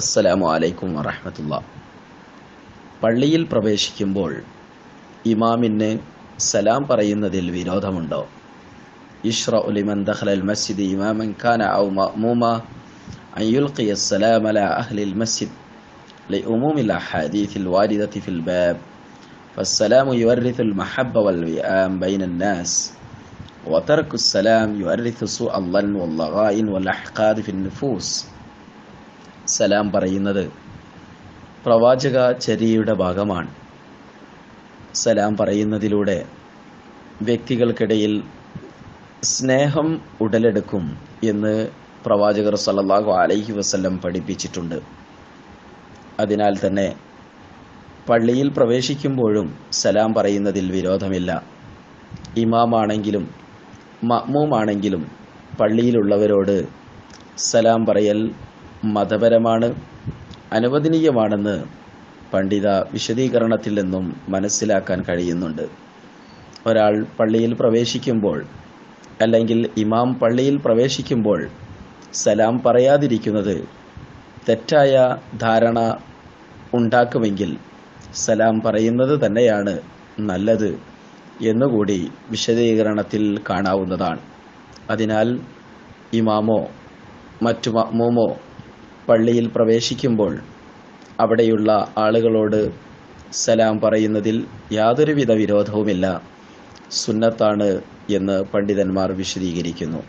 അസ്സലാമു അലൈക്കും വറഹമത്തുള്ള പള്ളിയിൽ പ്രവേശിക്കുമ്പോൾ ഇമാമിന് സലാം പറയുന്നതിൽ വിരോധമുണ്ടോ ഇഷ്റ ഉലിമൻ ദഖലൽ മസ്ജിദ് ഇമാമൻ ഖാന ഔ മഅ്മൂമ അൻ യുൽഖിയ السلام على أهل المسجد لأموم الأحاديث الواردة في الباب فالسلام يورث المحبة والوئام بين الناس وترك السلام يورث سوء الظن واللغائن والأحقاد في النفوس സലാം പറയുന്നത് പ്രവാചക ചര്യയുടെ ഭാഗമാണ്. സലാം പറയുന്നതിലൂടെ വ്യക്തികൾക്കിടയിൽ സ്നേഹം ഉടലെടുക്കും എന്ന് പ്രവാചകർ സല്ലല്ലാഹു അലൈഹി വസല്ലം പഠിപ്പിച്ചിട്ടുണ്ട്. അതിനാൽ തന്നെ പള്ളിയിൽ പ്രവേശിക്കുമ്പോഴും സലാം പറയുന്നതിൽ വിരോധമില്ല. ഇമാമാണെങ്കിലും മമ്മൂമാണെങ്കിലും പള്ളിയിലുള്ളവരോട് സലാം പറയൽ മതപരമാണ് അനുവദനീയമാണെന്ന് പണ്ഡിത വിശദീകരണത്തിൽ നിന്നും മനസ്സിലാക്കാൻ കഴിയുന്നുണ്ട്. ഒരാൾ പള്ളിയിൽ പ്രവേശിക്കുമ്പോൾ അല്ലെങ്കിൽ ഇമാം പള്ളിയിൽ പ്രവേശിക്കുമ്പോൾ സലാം പറയാതിരിക്കുന്നത് തെറ്റായ ധാരണ ഉണ്ടാക്കുമെങ്കിൽ സലാം പറയുന്നത് തന്നെയാണ് നല്ലത് എന്നുകൂടി വിശദീകരണത്തിൽ കാണാവുന്നതാണ്. അതിനാൽ ഇമാമോ മറ്റു മഅ്മൂമോ പള്ളിയിൽ പ്രവേശിക്കുമ്പോൾ അവിടെയുള്ള ആളുകളോട് സലാം പറയുന്നതിൽ യാതൊരുവിധ വിരോധവുമില്ല. സുന്നത്താണ് എന്ന് പണ്ഡിതന്മാർ വിശദീകരിക്കുന്നു.